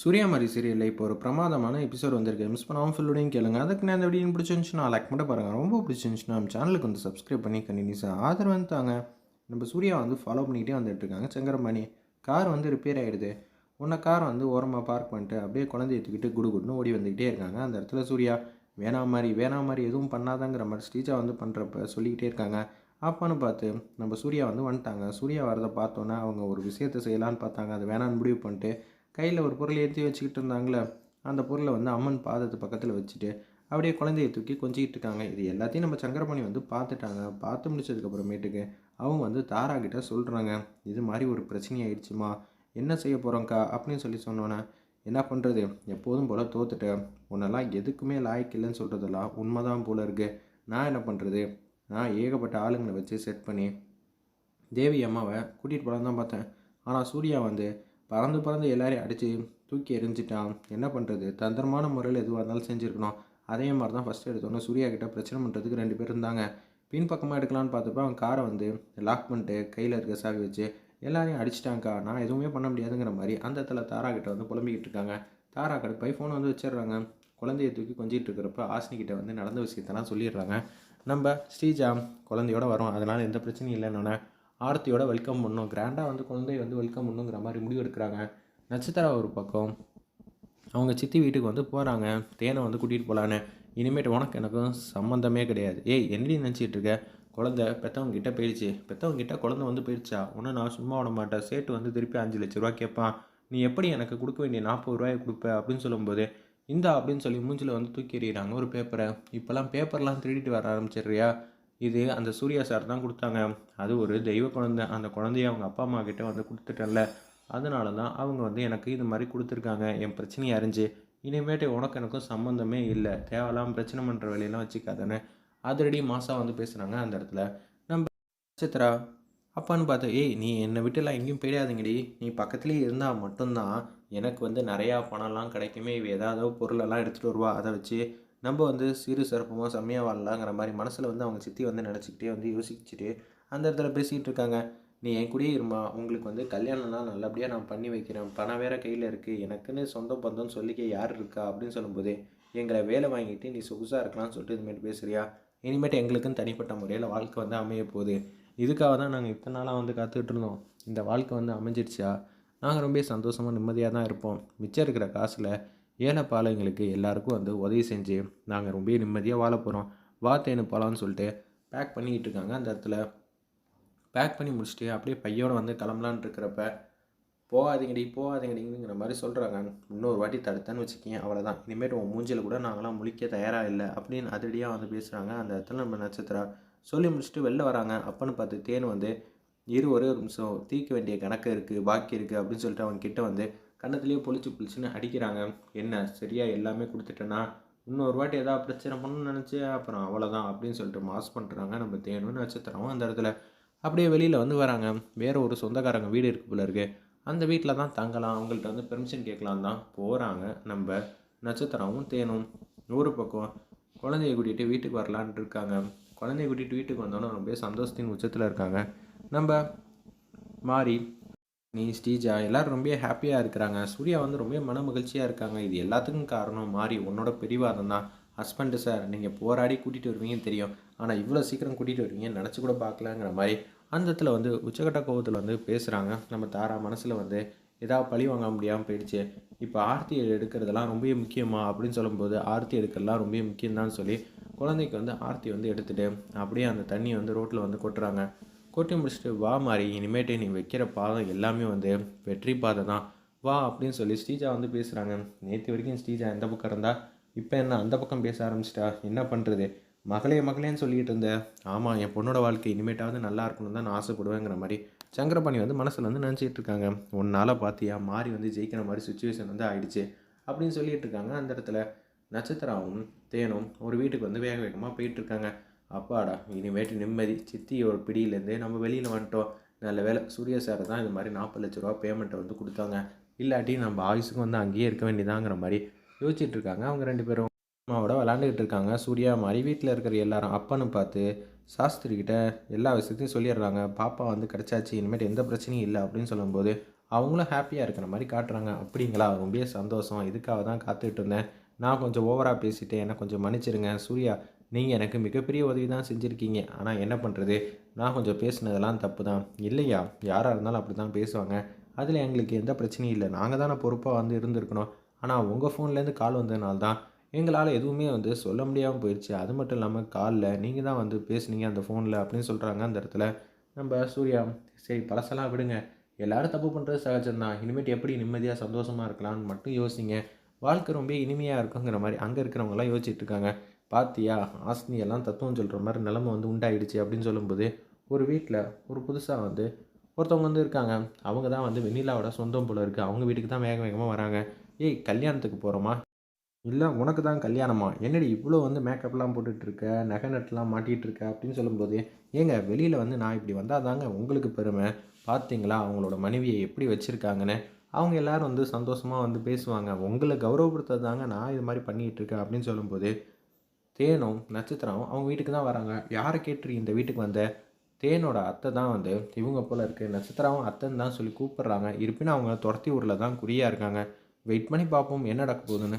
சூர்யா மாதிரி சீரியலில் இப்போ ஒரு பிரமாதமான எபிசோட் வந்திருக்கு. மிஸ் பண்ணாமல் ஃபுல்லோடையும் கேளுங்க. அதுக்கு நான் இந்த வீடியோ பிடிச்சிருந்துச்சுன்னா லைக் மட்டும் பாருங்கள் ரொம்ப பிடிச்சிருந்துச்சுன்னா நம்ம சேனலுக்கு வந்து சப்ஸ்கிரைப் பண்ணி கண்டினியூஸாக ஆதரவு வந்துட்டாங்க நம்ம சூர்யா வந்து ஃபாலோ பண்ணிக்கிட்டே வந்துட்டு இருக்காங்க. சங்கரமணி கார் வந்து ரிப்பேர் ஆகிடுது உன்னை கார் வந்து ஓரமாக பார்க் பண்ணிட்டு அப்படியே குழந்தைய தூக்கிட்டு குடு குடுன்னு ஓடி வந்துக்கிட்டே இருக்காங்க. அந்த இடத்துல சூர்யா வேணாம் மாதிரி வேணாம் மாதிரி எதுவும் பண்ணாதாங்கிற மாதிரி ஸ்டீஜா வந்து பண்ணுறப்ப சொல்லிக்கிட்டே இருக்காங்க. அப்பான்னு பார்த்து நம்ம சூர்யா வந்து வந்துட்டாங்க. சூர்யா வரதை பார்த்தோன்னே அவங்க ஒரு விஷயத்தை செய்யலான்னு பார்த்தாங்க. அது வேணான்னு முடிவு பண்ணிட்டு கையில் ஒரு பொருளை ஏற்றி வச்சுக்கிட்டு இருந்தாங்களே அந்த பொருளை வந்து அம்மன் பாதத்து பக்கத்தில் வச்சுட்டு அப்படியே குழந்தைய தூக்கி கொஞ்சிக்கிட்டு இருக்காங்க. இது எல்லாத்தையும் நம்ம சங்கரபாணி வந்து பார்த்துட்டாங்க. பார்த்து முடிச்சதுக்கப்புறமேட்டுக்கு அவங்க வந்து தாரா கிட்ட சொல்கிறாங்க இது மாதிரி ஒரு பிரச்சனை ஆயிடுச்சுமா? என்ன செய்ய போகிறோங்க்கா அப்படின்னு சொல்லி சொன்னோன்னே என்ன பண்ணுறது எப்போதும் போல் தோத்துட்டேன் உன்னெல்லாம் எதுக்குமே லாய்க்கு இல்லைன்னு சொல்கிறதெல்லாம் உண்மைதான் போல இருக்குது நான் என்ன பண்ணுறது நான் ஏகப்பட்ட ஆளுங்களை வச்சு செட் பண்ணி தேவி அம்மாவை கூட்டிகிட்டு போகலான்னு தான் பார்த்தேன். ஆனால் சூர்யா வந்து பறந்து பறந்து எல்லாரையும் அடித்து தூக்கி எரிஞ்சிட்டான் என்ன பண்ணுறது தந்திரமான முறையில் எதுவாக இருந்தாலும் செஞ்சுருக்கணும். அதே மாதிரி தான் ஃபஸ்ட்டு எடுத்தோன்னே சூர்யா கிட்ட பிரச்சனை பண்ணுறதுக்கு ரெண்டு பேர் இருந்தாங்க. பின் பக்கமாக எடுக்கலான்னு பார்த்தப்ப அவன் காரை வந்து லாக் பண்ணிட்டு கையில் இருக்க சாவி வச்சு எல்லாரையும் அடிச்சிட்டாங்க்கா நான் எதுவுமே பண்ண முடியாதுங்கிற மாதிரி அந்த இடத்துல தாரா கிட்ட வந்து புலம்பிக்கிட்டு இருக்காங்க. தாரா கடை போய் ஃபோன் வந்து வச்சிடுறாங்க. குழந்தைய தூக்கி கொஞ்சிட்டு இருக்கிறப்ப ஆசினி கிட்ட வந்து நடந்த விஷயத்தெல்லாம் சொல்லிடுறாங்க. நம்ம ஸ்ரீஜா குழந்தையோட வரும். அதனால் எந்த பிரச்சனையும் இல்லைன்னு ஆர்த்தியோட வெல்கம் பண்ணும். கிராண்டாக வந்து குழந்தைய வந்து வெல்கம் பண்ணுங்கிற மாதிரி முடிவு எடுக்கிறாங்க நட்சத்திரா ஒரு பக்கம். அவங்க சித்தி வீட்டுக்கு வந்து போகிறாங்க தேனை வந்து கூட்டிகிட்டு போகலான்னு இனிமேட்டு உனக்கு எனக்கும் சம்மந்தமே கிடையாது. ஏய் என்னடி நினச்சிட்டு இருக்க? குழந்தை பெற்றவங்க போயிடுச்சு. பெற்றவங்க கிட்ட குழந்தை வந்து போயிடுச்சா? உன்னை நான் சும்மா விட மாட்டேன். சேட்டு வந்து திருப்பி அஞ்சு லட்ச ரூபா கேட்பான். நீ எப்படி எனக்கு கொடுக்க வேண்டிய நாற்பது ரூபாய் கொடுப்ப அப்படின்னு சொல்லும்போது இந்தா அப்படின்னு சொல்லி மூஞ்சில் வந்து தூக்கி எறிகிறாங்க ஒரு பேப்பரை இப்போல்லாம் பேப்பர்லாம் திருடிட்டு வர ஆரம்பிச்சிடுறியா? இது அந்த சூர்யா சார் தான் கொடுத்தாங்க. அது ஒரு தெய்வ குழந்தை. அந்த குழந்தைய அவங்க அப்பா அம்மா கிட்டே வந்து கொடுத்துட்டேன்ல. அதனால தான் அவங்க வந்து எனக்கு இது மாதிரி கொடுத்துருக்காங்க. என் பிரச்சனையை அறிஞ்சு. இனிமேட்டு உனக்கு எனக்கும் சம்மந்தமே இல்லை. தேவையில்லாம பிரச்சனை பண்ணுற வேலையெல்லாம் வச்சுக்காதேன்னு அதிரடி மாதம் வந்து பேசுகிறாங்க அந்த இடத்துல. நம்ம நட்சத்திரா அப்பான்னு பார்த்தா ஏய் நீ என்னை விட்டுலாம் எங்கேயும் போயிடாதீங்கடி. நீ பக்கத்துலேயே இருந்தால் மட்டும்தான் எனக்கு வந்து நிறையா பணம்லாம் கிடைக்குமே. இவ ஏதாவது பொருளெல்லாம் எடுத்துகிட்டு வருவா. அதை வச்சு நம்ம வந்து சிறு சிறப்பமாக செம்மையாக வாழலாங்கிற மாதிரி மனசில் வந்து அவங்க சித்தி வந்து நினச்சிக்கிட்டே வந்து யோசிச்சுட்டு அந்த இடத்துல பேசிக்கிட்டு இருக்காங்க. நீ என் கூடயே இருமா உங்களுக்கு வந்து கல்யாணம்லாம் நல்லபடியாக நான் பண்ணி வைக்கிறேன். பணம் வேற கையில் இருக்குது எனக்குன்னு சொந்த பந்தம்னு சொல்லிக்க யார் இருக்கா அப்படின்னு சொல்லும்போது எங்களை வேலை வாங்கிட்டு நீ சொகுசாக இருக்கலாம்னு சொல்லிட்டு இதுமாரி பேசுறியா? இனிமேட்டு எங்களுக்குன்னு தனிப்பட்ட முறையில் வாழ்க்கை வந்து அமைய போகுது. இதுக்காக தான் நாங்கள் இத்தனை நாளாக வந்து காத்துக்கிட்டு இருந்தோம். இந்த வாழ்க்கை வந்து அமைஞ்சிருச்சா? நாங்கள் ரொம்ப சந்தோஷமாக நிம்மதியாக தான் இருப்போம். மிச்சம் இருக்கிற காசில் ஏழை பாலைங்களுக்கு எல்லாருக்கும் வந்து உதவி செஞ்சு நாங்கள் ரொம்ப நிம்மதியாக வாழ போகிறோம் வா தேனு போகலான்னு சொல்லிட்டு பேக் பண்ணிக்கிட்டு இருக்காங்க. அந்த இடத்துல பேக் பண்ணி முடிச்சுட்டு அப்படியே பையோடு வந்து கிளம்பலான் இருக்கிறப்ப போகாதீங்கடி போகாதீங்கடிங்கிற மாதிரி சொல்கிறாங்க இன்னொரு வாட்டி தடுத்தேன்னு வச்சுக்கேன் அவ்வளோதான் இனிமேட்டு உன் மூஞ்சில் கூட நாங்களாம் முழிக்க தயாராக இல்லை அப்படின்னு அதிரடியாக வந்து பேசுகிறாங்க அந்த இடத்துல நம்ம நட்சத்திரா சொல்லி முடிச்சுட்டு வெளில வராங்க. அப்பன்னு பார்த்து தேன் வந்து இரு ஒரே ஒரு நிமிஷம். தீர்க்க வேண்டிய கணக்கு இருக்குது பாக்கி இருக்குது அப்படின்னு சொல்லிட்டு அவங்க கிட்டே வந்து கன்னத்துலேயே பொழிச்சு பொழிச்சுன்னு அடிக்கிறாங்க. என்ன சரியா எல்லாமே கொடுத்துட்டேன்னா இன்னொரு வாட்டி ஏதாவது பிரச்சனை பண்ணணும்னு நினச்சி அப்புறம் அவ்வளோதான் அப்படின்னு சொல்லிட்டு மாஸ் பண்ணுறாங்க நம்ம தேனும் நட்சத்திரமும் அந்த இடத்துல. அப்படியே வெளியில் வந்து வராங்க. வேறு ஒரு சொந்தக்காரங்க வீடு இருக்கு போல இருக்கு. அந்த வீட்டில் தான் தங்கலாம். அவங்கள்ட்ட வந்து பெர்மிஷன் கேட்கலாம் தான் போகிறாங்க நம்ம நட்சத்திரமும் தேனும். ஒரு பக்கம் குழந்தைய கூட்டிகிட்டு வீட்டுக்கு வரலான்ட்டு இருக்காங்க. குழந்தைய கூட்டிகிட்டு வீட்டுக்கு வந்தோன்னே ரொம்ப சந்தோஷத்தின் உச்சத்தில் இருக்காங்க. நம்ம மாறி நீ ஸ்ரீஜா எல்லோரும் ரொம்ப ஹாப்பியாக இருக்கிறாங்க. சூர்யா வந்து ரொம்ப மன மகிழ்ச்சியாக இருக்காங்க. இது எல்லாத்துக்கும் காரணம் மாறி உன்னோட பிடிவாதம் தான் ஹஸ்பண்டு சார் நீங்கள் போராடி கூட்டிகிட்டு வருவீங்கன்னு தெரியும். ஆனால் இவ்வளோ சீக்கிரம் கூட்டிகிட்டு வருவீங்கன்னு நினச்சி கூட பார்க்கலங்கிற மாதிரி அந்த இடத்துல வந்து உச்சகட்ட கோபத்தில் வந்து பேசுகிறாங்க நம்ம தாரா மனசில் வந்து ஏதாவது பழி வாங்க முடியாமல் போயிடுச்சு. இப்போ ஆர்த்தி எடுக்கிறதெல்லாம் ரொம்ப முக்கியமா அப்படின்னு சொல்லும்போது ஆர்த்தி எடுக்கிறதுலாம் ரொம்ப முக்கியம்தான் சொல்லி குழந்தைக்கு வந்து ஆர்த்தி வந்து எடுத்துகிட்டு அப்படியே அந்த தண்ணியை வந்து ரோட்டில் வந்து கொட்டுறாங்க. கொட்டி முடிச்சுட்டு வா மாறி இனிமேட்டு நீ வைக்கிற பாதம் எல்லாமே வந்து வெற்றி பாதை தான். வா அப்படின்னு சொல்லி ஸ்ரீஜா வந்து பேசுகிறாங்க நேற்று வரைக்கும் ஸ்ரீஜா எந்த பக்கம் இருந்தா இப்போ என்ன அந்த பக்கம் பேச ஆரம்பிச்சிட்டா? என்ன பண்ணுறது மகளே மகளேன்னு சொல்லிட்டு இருந்தேன் ஆமாம் என் பொண்ணோட வாழ்க்கை இனிமேட்டாவது நல்லா இருக்கணும் தான் நான் ஆசைப்படுவேங்கிற மாதிரி சங்கரபாணி வந்து மனசில் வந்து நினச்சிட்டு இருக்காங்க. உன்னால் பார்த்தியா மாறி வந்து ஜெயிக்கிற மாதிரி சுச்சுவேஷன் வந்து ஆயிடுச்சு அப்படின்னு சொல்லிட்டு இருக்காங்க அந்த இடத்துல. நட்சத்திராவும் தேனும் ஒரு வீட்டுக்கு வந்து வேக வேகமாக போயிட்டுருக்காங்க அப்பாடா இனிமேட்டு நிம்மதி. சித்தியோட பிடியிலேருந்தே நம்ம வெளியில் வந்துட்டோம். நல்ல வேலை சூர்யா சார் தான் இது மாதிரி நாற்பது லட்ச ரூபா பேமெண்ட்டை வந்து கொடுத்தாங்க. இல்லாட்டி நம்ம ஆயுசுக்கு வந்து அங்கேயே இருக்க வேண்டியதாங்கிற மாதிரி யோசிச்சுட்டு இருக்காங்க. அவங்க ரெண்டு பேரும் அம்மாவோட விளாண்டுக்கிட்டு இருக்காங்க. சூர்யா மாதிரி வீட்டில் இருக்கிற எல்லாரும் அப்பன்னு பார்த்து சாஸ்திரிக்கிட்ட எல்லா விஷயத்தையும் சொல்லிடுறாங்க. பாப்பா வந்து கிடச்சாச்சு இனிமேட்டு எந்த பிரச்சனையும் இல்லை அப்படின்னு சொல்லும்போது அவங்களும் ஹாப்பியாக இருக்கிற மாதிரி காட்டுறாங்க. அப்படிங்களா? ரொம்ப சந்தோஷம். இதுக்காக தான் காத்துக்கிட்டு இருந்தேன். நான் கொஞ்சம் ஓவராக பேசிட்டேன். என்னை கொஞ்சம் மன்னிச்சிடுங்க. சூர்யா நீங்கள் எனக்கு மிகப்பெரிய உதவி தான் செஞ்சுருக்கீங்க. ஆனால் என்ன பண்ணுறது நான் கொஞ்சம் பேசினதெல்லாம் தப்பு தான். இல்லையா? யாராக இருந்தாலும் அப்படி தான் பேசுவாங்க. அதில் எங்களுக்கு எந்த பிரச்சனையும் இல்லை. நாங்கள் தானே பொறுப்பாக வந்து இருந்திருக்கணும். ஆனால் உங்கள் ஃபோன்லேருந்து கால் வந்ததுனால தான் எங்களால் எதுவுமே வந்து சொல்ல முடியாமல் போயிடுச்சு அது மட்டும் இல்லாமல் காலில் நீங்கள் தான் வந்து பேசுனீங்க அந்த ஃபோனில் அப்படின்னு சொல்கிறாங்க அந்த இடத்துல. நம்ம சூர்யா சரி பழசெல்லாம் விடுங்க. எல்லாரும் தப்பு பண்ணுறது சகஜம்தான் இனிமேட்டு எப்படி நிம்மதியாக சந்தோஷமாக இருக்கலாம்னு மட்டும் யோசிங்க. வாழ்க்கை ரொம்ப இனிமையாக இருக்குங்கிற மாதிரி அங்கே இருக்கிறவங்களாம் யோசிச்சுட்டு இருக்காங்க. பாத்தியா ஆஸ்னி எல்லாம் தத்துவம் சொல்கிற மாதிரி நிலமை வந்து உண்டாயிடுச்சு அப்படின்னு சொல்லும்போது ஒரு வீட்டில் ஒரு புதுசாக வந்து ஒருத்தவங்க வந்து இருக்காங்க. அவங்க தான் வந்து வெண்ணிலாவோட சொந்தம் போல இருக்குது அவங்க வீட்டுக்கு தான் வேக வேகமாக வராங்க. ஏய் கல்யாணத்துக்கு போகிறோமா இல்லை உனக்கு தான் கல்யாணமா? என்னடி இவ்வளோ வந்து மேக்கப்லாம் போட்டுட்ருக்க நகை நட்டுலாம் மாட்டிகிட்டு இருக்க? அப்படின்னு சொல்லும்போது ஏங்க வெளியில் வந்து நான் இப்படி வந்தால் தாங்க உங்களுக்கு பெருமை? பார்த்தீங்களா அவங்களோட மனைவியை எப்படி வச்சுருக்காங்கன்னு? அவங்க எல்லாரும் வந்து சந்தோஷமாக வந்து பேசுவாங்க. உங்களை கௌரவப்படுத்துறது தாங்க நான் இது மாதிரி பண்ணிகிட்டு இருக்கேன் அப்படின்னு சொல்லும்போது தேனும் நட்சத்திரம் அவங்க வீட்டுக்கு தான் வராங்க. யாரை கேட்டு இந்த வீட்டுக்கு வந்த? தேனோட அத்தை தான் வந்து இவங்க போல் இருக்குது நட்சத்திரம் அத்தைன்னு தான் சொல்லி கூப்பிட்றாங்க. இருப்பினும் அவங்க துரத்தி ஊரில் தான் குறியாக இருக்காங்க. வெயிட் பண்ணி பார்ப்போம் என்ன நடக்க போகுதுன்னு.